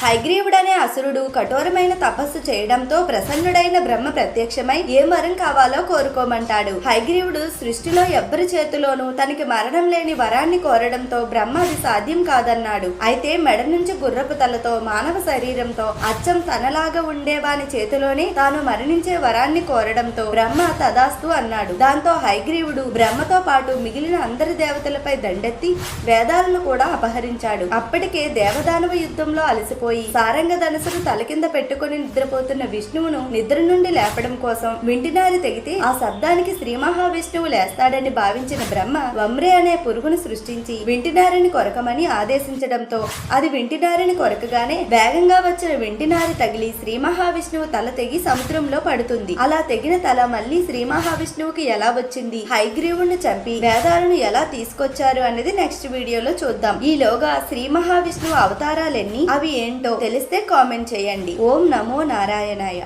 హైగ్రీవుడనే అసురుడు కఠోరమైన తపస్సు చేయడంతో ప్రసన్నుడైన బ్రహ్మ ప్రత్యక్షమై ఏ వరం కావాలో కోరుకోమంటాడు. హైగ్రీవుడు సృష్టిలో ఎవ్వరి చేతిలోనూ తనకి మరణం లేని వరాన్ని కోరడంతో బ్రహ్మ అది సాధ్యం కాదన్నాడు. అయితే మెడ నుంచి గుర్రపు తలతో మానవ శరీరంతో అచ్చం తనలాగా ఉండేవాని చేతిలోనే తాను మరణించే వరాన్ని కోరడంతో బ్రహ్మ తదాస్తు అన్నాడు. దాంతో హైగ్రీవుడు బ్రహ్మతో పాటు మిగిలిన అందరి దేవతలపై దండెత్తి వేదాలను కూడా అపహరించాడు. అప్పటికే దేవదానవ యుద్ధంలో అలసిపోయి సారంగ ధనసును తల కింద పెట్టుకుని నిద్రపోతున్న విష్ణువును నిద్ర నుండి లేపడం కోసం వింటినారి తెగితే ఆ శబ్దానికి శ్రీ మహావిష్ణువు లేస్తాడని భావించిన బ్రహ్మ వమ్రే అనే పురుగును సృష్టించి వింటినారిని కొరకమని ఆదేశించడంతో అది వింటినారిని కొరకగానే వేగంగా వచ్చిన వింటినారి తగిలి శ్రీ మహావిష్ణువు తల తెగి సముద్రంలో పడుతుంది. అలా తెగిన తల మళ్ళీ శ్రీ మహావిష్ణువుకి ఎలా వచ్చింది? హైగ్రీవుణ్ణి చంపి వేదాలను ఎలా తీసుకొచ్చారు అనేది నెక్స్ట్ వీడియోలో చూద్దాం. ఈలోగా శ్రీ మహావిష్ణువు అవతారాలెన్ని? అవి ఏంటో తెలిస్తే కామెంట్ చేయండి. ఓం నమో నారాయణాయ.